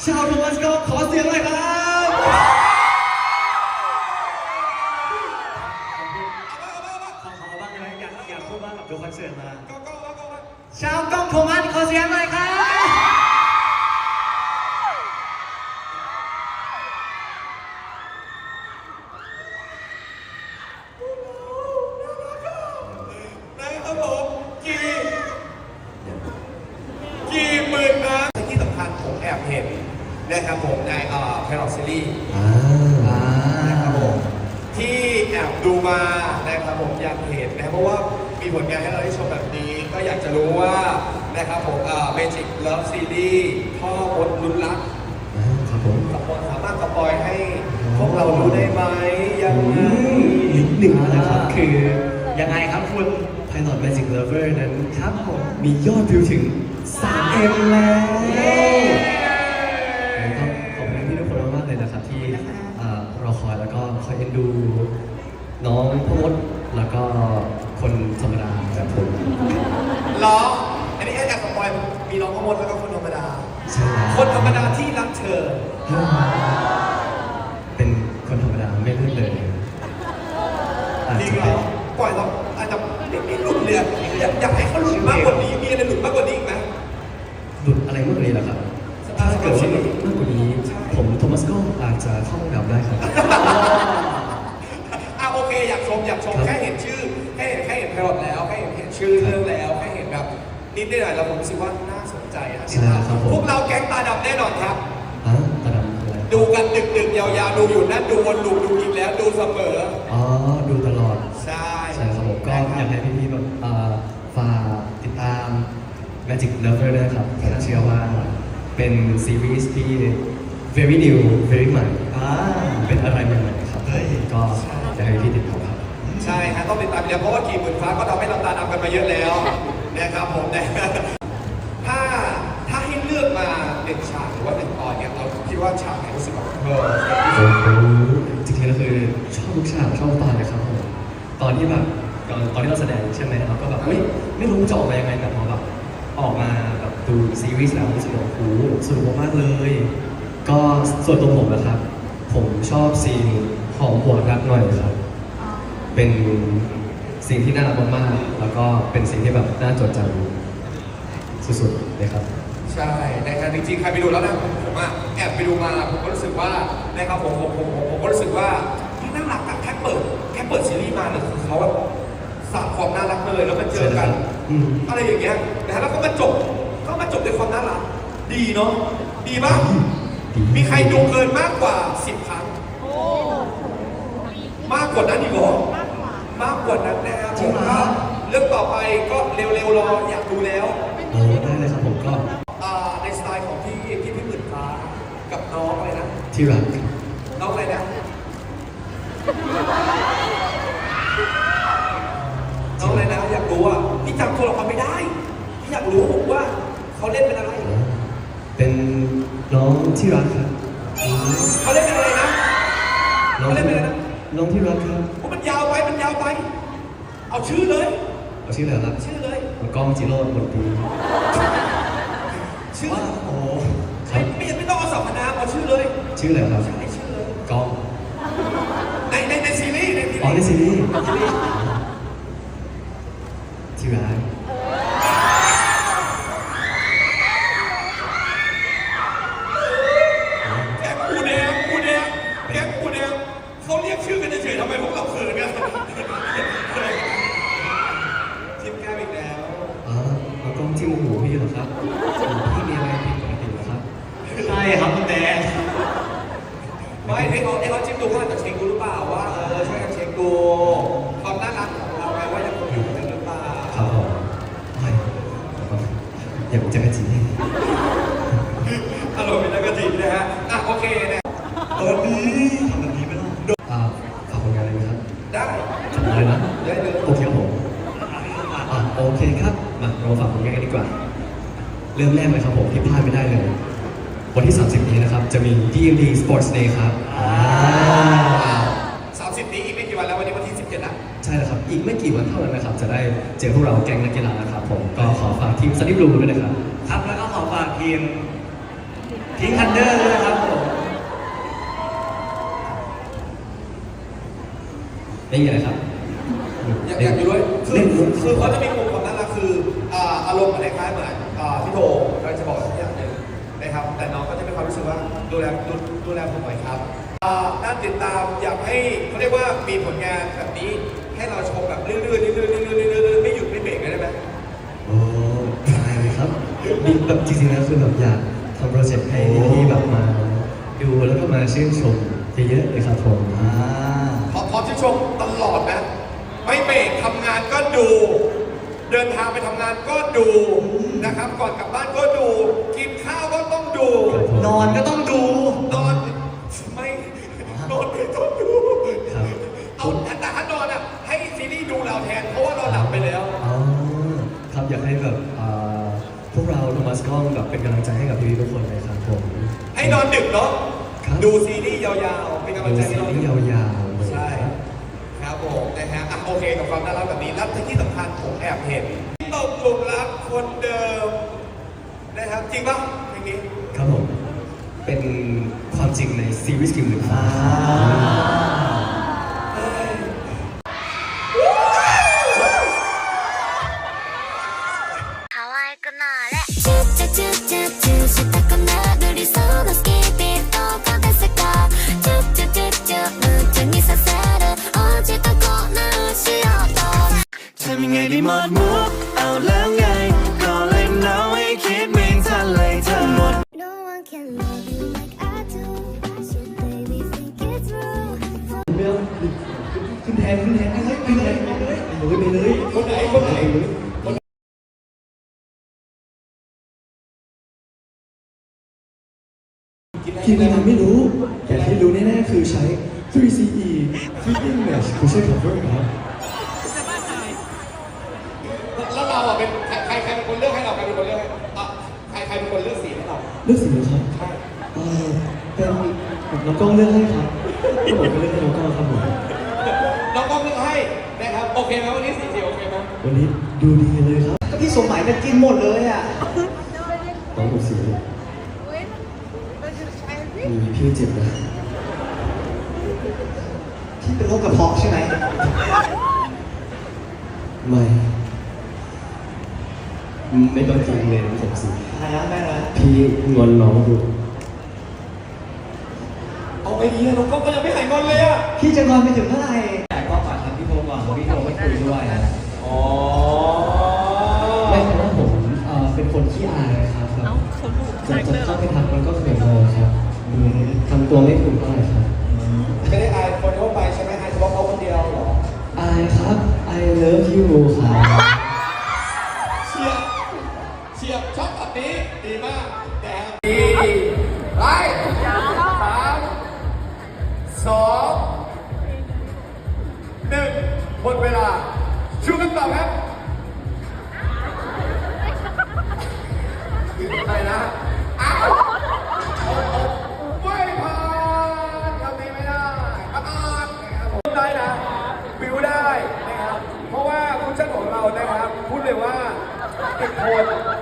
ชาวโทมัสก็ขอเสียงหน่อยครับ ขอขอบ้างได้ไหมอยากอยากพูดบ้างกับดูคอนเสิร์ตมา ชาวกล้องโทมัสขอเสียงหน่อยครับ บเห็นนะครับผมในเอ่อแพลอซีรีส์อ่านะครับผมที่แอบดูมานะครับผมอยากเห็นนะครับเพราะว่ามีผลงานให้เราได้ชมแบบนี้ ก็อยากจะรู้ว่านะครับผมเอ่อ Magic Love Series พ่อบทลุ้นรักครับผมสปอยสามารถสปอยให้พวกเรารู้ได้ไหมยังไงนิดหนึ่งนะครับคือยังไงครับคุณ Pilot Magic Lover นั้นครับผมมียอดวิวถึง 3M แล้ว น้องพมดแล้วก็คนธรรมดาแบบผมเหรออันนี้แอบสปอยมีน้องขมดแล้วก็คนธรรมดา ใช่แล้วคนธรรมดาที่รักเธอ เป็นคนธรรมดาไม่ลื่นเลยอาจจริงจะเหรเป็อนปล่อยเราอาจจะไม่ไม่หลุดเลยอะอยากอยากให้เขาหลุดมากกว่านี้มีอะไรหลุดมากกว่านี้อีกไหม หลุดอะไรมากกว่านี้เหรอครับ ถ้าเกิดว่าหลุดมากกว่านี้ ผมโทมัสก็อาจจะเข้าห้องดำได้ครับอะโอเค อยากชมอยากชมครับแค่เห็นชื่อแค่เห็นแค่เห็นแพลอตแล้วแค่เห็นเห็นชื่อเรื่องแล้วแค่เห็นแบบนิดหน่อยเราผมรู้สึกว่าน่าสนใจอะใช่ครับผม พวกเราแก๊งตาดำแน่นอนครับอะตาดำคืออะไรดูกันดึกดึกๆยาวๆดูอยู่นั่นดูวนลูปดูอีกแล้วดูเสมออ๋อ ดูตลอด ใช่ใช่ครับผมก็อยากให้พี่ๆแบบเอ่อฝากติดตาม Magic Lover ด้วยครับผมเชื่อว่าเป็นซีรีส์ที่ very new very ใหม่เป็นอะไรใหม่ๆครับก็อยากให้พี่ติดตามครับ ใช่ฮะต้องติดตามแล้วเพราะว่ากี่หมื่นฟ้าก็ทำให้เราตาดำกันมาเยอะแล้วนะครับผมนะถ้าถ้าให้เลือกมาหนึ่งฉากหรือว่าหนึ่งตอนเนี่ยเราคิดว่าฉากไหนรู้สึกแบบเออจริงๆแล้วคือชอบทุกฉากชอบทุกตอนเลยครับผมตอนที่แบบตอนตอนที่เราแสดงใช่ไหมเราก็แบบไม่ไม่รู้จะออกมายังไงแต่พอแบบออกมาแบบดูซีรีส์แล้วรู้สึกว่าโอ้โหสนุกมากๆเลย ก็ส่วนตัวผมนะครับ ผมชอบซีนหอมหัวรักหน่อยครับ เป็นซีนที่น่ารักมากๆ แล้วก็เป็นซีนที่แบบน่าจดจำสุดๆเลยครับ ใช่นะครับจริงๆใครไปดูแล้วนะผมอะแอบไปดูมาผมก็รู้สึกว่านะครับผมผมผมผมผมก็รู้สึกว่าที่น่ารักอะแค่เปิดแค่เปิดซีรีส์มาเนี่ยคือเขาแบบสาดความน่ารักมาเลยแล้วมาเจอกันอืมอะไรอย่างเงี้ยนะฮะแล้วก็มาจบก็มาจบด้วยความน่ารักดีเนาะดีป่ะดีมีใครดูเกินมากกว่า10ครั้งมากกว่านั้นอีกเหรอ มากกว่านั้นนะครับจผริงมเหรอก็เรื่องต่อไปก็เร็วๆรออยากดูแล้วโอ้ได้เลยครับผมก็อ่าในสไตล์ของพี่พี่พี่หมื่นฟ้ากับน้องอะไรนะที่รักน้องอะไรนะน้องอะไรนะอยากรู้อะพี่จำตัวละครไม่ได้พี่อยากรู้ว่าเขาเล่นเป็นอะไรเป็นน้องที่รักครับเขาเล่นเป็นอะไรนะน้องเขาเล่นเป็นอะไรนะน้องที่รักครับโอ้มัน ยาวไปมันยาวไป เอาชื่อเลย เอาชื่ออะไรครับชื่อเลยมันกล้องจิโร่บนตีชื่อว้าวโอ้คไม่รับไม่ไม่ต้องเอาสรรพนามเอาชื่อเลย ชื่ออะไรครับใช่ชื่อเลยกล้องในในในซีรีส์ในซีอ๋อในรีส์ซีรีส์ที่รัก แกงปูแดงปูแดงแกงปูแดงเขาเรียกชื่อกันเฉยๆทำไมพวกเราเขินกันทีมแก้มอีกแล้ว อ๋อแล้วกล้องที่หูพี่เหรอครับพี่มีอะไรผิดปกติเหรอครับ ใช่ครับคุณแดน ไม่ให้เขาให้เขาเช็คดูว่าจะเช็คดูหรือเปล่าว่าเออช่วยกันเช็คดูความน่ารักของเราไงว่ายังคงอยู่กันหรือเปล่า ครับผมไม่อย่าไปเจอกันจริง อารมณ์เป็นนักกจีนะฮะอะโอเคนะเออดี ทำแบบนี้ไม่ได้อ่าฝากผลงานเลยไหมครับ ได้ ทำเลยนะ ได้เลย โอเคครับผม อะโอเคครับมาเราฝากผลงานกันดีกว่า เริ่มแรกเลยครับผมที่พลาดไม่ได้เลย วันที่ 30 นี้นะครับ จะมี DMD Sports Day ครับอ่าสามสิบนี้อีกไม่กี่วันแล้ววันนี้วันที่สิบเจ็ดละใช่แล้วครับ อีกไม่กี่วันเท่านั้นนะครับ จะได้เจอพวกเราแก๊งนักกีฬานะครับ ผมก็ขอฝากทีมซันนี่บลูด้วยนะครับ ครับแล้วก็ขอฝากทีมททิ้งทันเดอร์เลยครับผมไม่มีอะไรครับ อยากอยากอยู่ด้วยคือเล่นมุกคือเขาจะมีมุม ล้ายๆเหมือนอ่าพี่โทเราจะบอกสักอย่างหนึ่งนะครับ แต่น้องก็จะมีความรู้สึกว่าดูแลดูดูแลผมหน่อยครับอ่าน่าติดตามอยากให้เขาเรียกว่ามีผลงานแบบนี้ ให้เราชมแบบเรื่อยๆเรื่อยๆเรื่อยๆเรื่อยๆเรื่อยๆไม่หยุดไม่เบรกเลยได้ไหมโอ้ได้เลยครับมีแบบจริงๆแล้วคือแบบอยากทำโปรเจกต์ให้พี่ๆแบบมาดูแล้วก็มาชื่นชมเยอะๆเลยครับผมอ่าพอพร้อมที่ชมตลอดนะ ไม่เบรกทำงานก็ดู เดินทางไปทำงานก็ดูนะครับ ก่อนกลับบ้านก็ดู กินข้าวก็ต้องดูครับผมนอนก็ต้องดู นอนไม่นอนไม่ต้องดูครับเอาแต่ถ้านอนอะให้ซีรีส์ดูเราแทนเพราะว่าเราหลับไปแล้ว อ๋อครับอยากให้แบบอ่าพวกเราโทมัสกล้องแบบเป็นกำลังใจให้กับพี่ๆทุกคนเลยครับผมให้นอนดึกเนาะครับดูซีรีส์ยาวๆเป็นกำลังดูใจซีให้เรารีส์ยาวๆเลย ใช่ ครับผมนะฮะอะ โอเคกับความน่ารักแบบนี้แล้วที่สำคัญผมแอบเห็นตกหลุมรักคนเดิมนะครับจริงปะเพลงนี้ ครับผม เป็นความจริงในซีรีส์กิมหมื่นฟ้า 可愛くなれ ไงดีหมดมุกเอาแล้วไง ก็เลยน้องให้คิดไม่ทันเลยทั้งหมด No one can love you like I do So baby think it through ขึ้นแทนขึ้นแทนเฮ้ยไปเลยไปเลยไปเลยคนไหนคนไหนทีมงานไม่รู้ แต่ที่รู้แน่ๆคือใช้ 3CE Fitting Mesh คือใช้ cover ครับ เลือกสีเลยครับใช่เออเป็นน้องกล้องเลือกให้ครับก็ผมก็เลือกให้น้องกล้องครับผมน้องกล้องเลือกให้นะครับโอเคไหมวันนี้สีสีโอเคไหมวันนี้ดูดีเลยครับก็พี่สมหมายจะกินหมดเลยอะน้องถูกสีมีพี่เจ็บนะที่เป็นโรคกระเพาะใช่ไหมไม่ ไม่ต้องจริงเลยผมสีอะไรนะแม่นะพี่งอนน้องดูเอาไอเดียน้องกล้องก็ยังไม่หายงอนเลยอะพี่จะนอนไปถึงเมื่อไหร่แต่ก็ฝากทางพี่โทรก่อนเพราะพี่โทรไม่คุยด้วยนะอ๋อไม่เพราะว่าผมเอ่อเป็นคนขี้อายครับแบบจะจะเข้าไปทักมันก็เขินเลยครับอืมทำตัวไม่ถูกเท่าไหร่ครับไม่ได้อายคนทั่วไปใช่ไหมอายเฉพาะเขาคนเดียวเหรออายครับ I love you ครับ ดีมากแดงดีไปสามสองหนึ่งหมดเวลาชูกันต่อครับอะไรนะอ้าวไม่ผ่านคำนี้ไม่ได้ประกาศนะครับผมได้นะบิวได้นะครับ เพราะว่าคุณช่างของเรานะครับ พูดเลยว่าติดโคน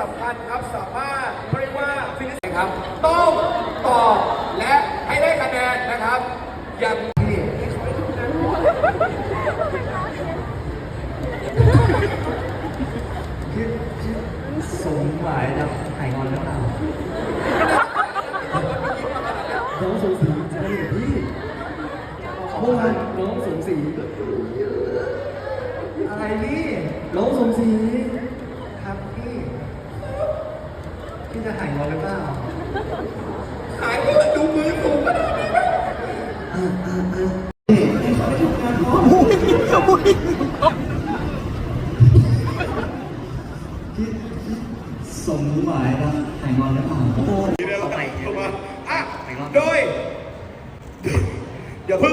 สำคัญครับสามารถเรียกว่าฟินิชครับต้องตอบและให้ได้คะแนนนะครับอย่างที่สมหมายจะหายงอนหรือเปล่าน้องสงสีจะได้กับพี่เมื่อวานน้องสงสีอะไรนี่น้องสงสีครับพี่ พี่จะหายงอนหรือเปล่าหายไปดูมือผมก็ได้สมหมายจะหายงอนหรือเปล่าเดียวไปเข้ามาอะโดยอย่าพึ่ง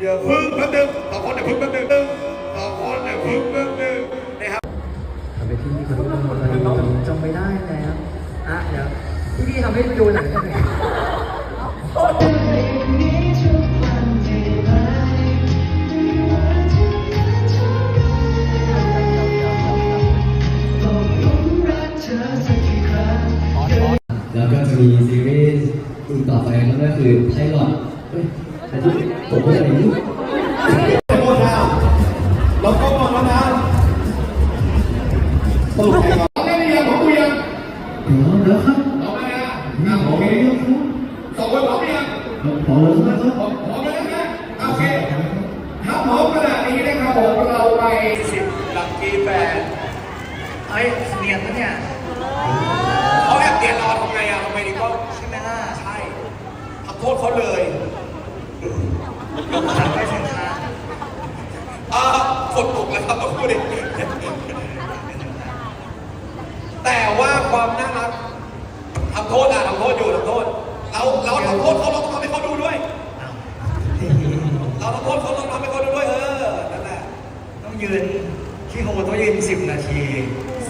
อย่าพึ่งแป๊บนึงต่อคนอย่าพึ่งแป๊บนึงต่อคนอย่าพึ่งแป๊บนึงนะครับไปที่นี่คนที่มาจำ ไม่ได้แล้วอะเดี๋ยวพี่พี่ทำให้ดูหน่อยได้ไหมแล้วก็จะมีซีรีส์อีกต่อไปก็คือไพลอตเฮ้ยไพลอตผมก็จะมี เอ้ยเนียนปะเนี่ยเขาแอบเปลี่ยนเราทำไงอะทำไมดีก็ใช่ไหมล่ะใช่ทำโทษเขาเลยยกขาไปสินค้าอ่าฝนตกแล้วครับต้องพูดดิแต่ว่าความน่ารักทำโทษอะทำโทษอยู่ทำโทษเราเราทำโทษเขาเราต้องทำให้เขาดูด้วย เราทำโทษเขาต้องทำให้เขาดูด้วยเออนั่นแหละต้องยืนที่โฮต้องยืนสิบนาที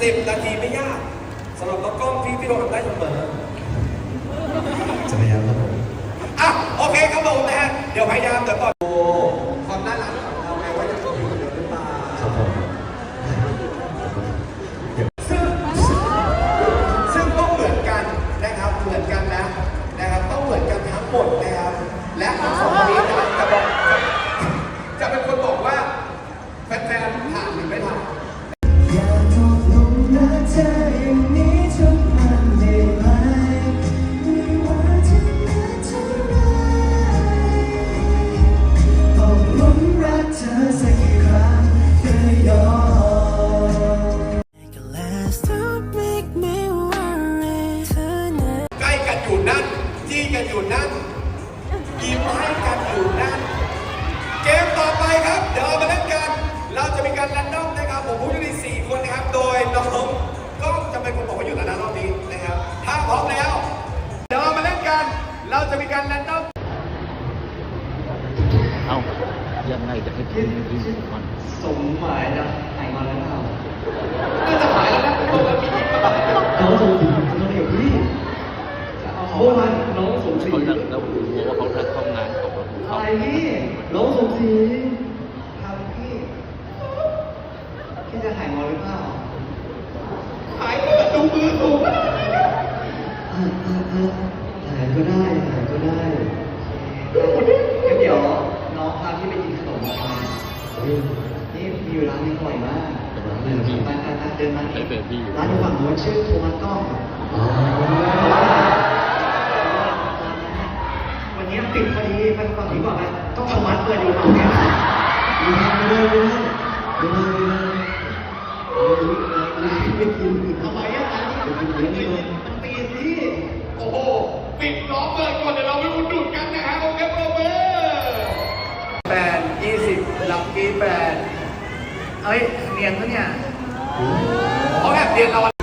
สิบนาทีไม่ยากสำหรับน้องกล้องที่พี่โดนทำได้เสมอจะพยายามครับผมอะโอเคครับผมนะฮะเดี๋ยวพยายามเดี๋ยวก่อน ดี๋ยวเรามาเล่นกัน เราจะมีการรันดอมนะครับ ผมผู้โชคดีสี่คนนะครับ โดยน้องก็จะเป็นคนบอกว่าอยู่ในรอบนี้นะครับ ถ้าพร้อมแล้ว เดี๋ยวเรามาเล่นกัน เราจะมีการรันดอม เอ้ายังไงจะให้กินกินก่อนสมหมายจะหายมาแล้วเปล่าน่าจะหายแล้วนะเพราะว่ามีอีกประมาณน้องสมศรีน้องเอกพี่เมื่อวานน้องสมศรีเขาจะแล้วรู้ว่าเขาจะเข้างานของเราอะไรพี่น้องสมศรี ทำพี่ พี่จะหายมาหรือเปล่าหายก็ดูมือถูกอะอะอะถ่ายก็ได้ถ่ายก็ได้งั้นเดี๋ยวน้องพาพี่ไปกินขนมมาเฮ้ยนี่มีอยู่ร้านหนึงอร่อยมากร้านอะไรนะไปไปไปเดินมาใช้เบบี้ร้านอยู่ฝั่งโน้นชื่อโทมัสกล้องอ๋อวันนี้ปิดพอดีไปฝั่งนี้ก่อนไปต้องโทมัสเปิดอยู่ฝั่งนี้ไม่ได้ไม่ได้ไม่ได้ ไม่ได้ไม่ได้ไม่กินทำไมอะมันปีนที่โอ้โห ปิดล้อเปิดก่อนเดี๋ยวเราไปอุดหนุนกันนะฮะโอเคโปรเบอร์แปดยี่สิบลักกี้แปดเอ้ยเนียนปะเนี่ย เขาแอบเรียนเรา